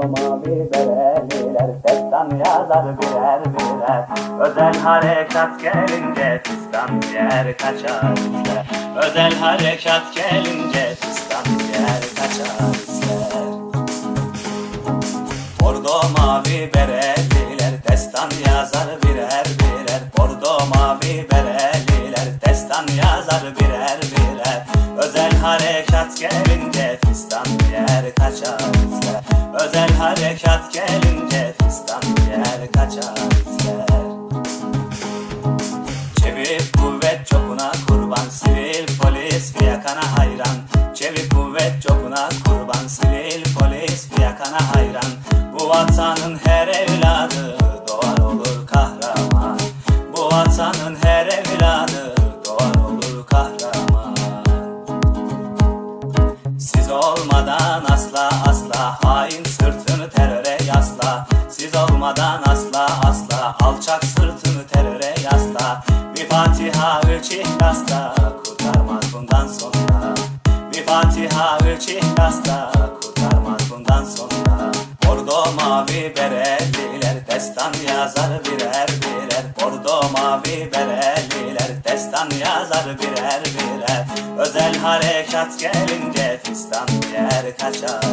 Bordo mavi bereliler Destan yazar birer birer. Özel harekat gelince Fistan yer kaçar ister. Özel harekat gelince Fistan yer kaçar ister. Bordo mavi bereliler Destan yazar birer birer. Bordo mavi bereliler Destan yazar birer birer. Özel harekat gelince Fistan yer kaçar ister Özel harekat gelince Fistan yer kaçar ister Çevik kuvvet çokuna kurban Sivil polis fiyakana hayran. Çevik kuvvet çokuna kurban Sivil polis fiyakana hayran. Bu vatanın her evladı Doğar olur kahraman. Bu vatanın her evladı Doğar olur kahraman. Siz olmadan asla asla hain olmadan asla asla. Alçak sırtını teröre yasla. Bir Fatiha üç ihlasla kurtarmaz bundan sonra. Bir Fatiha üç ihlasla kurtarmaz bundan sonra. Bordo mavi bereliler destan yazar birer birer. Bordo mavi bereliler destan yazar birer birer. Özel harekat gelince fistan yer kaçar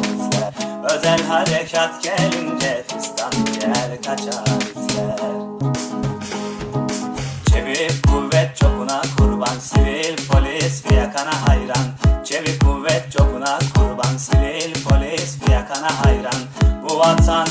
Özel harekat gelince fistan kuvvet çokuna kurban Sivil polis fiyakana hayran. Çevik kuvvet çokuna kurban Sivil polis fiyakana hayran. Bu vatan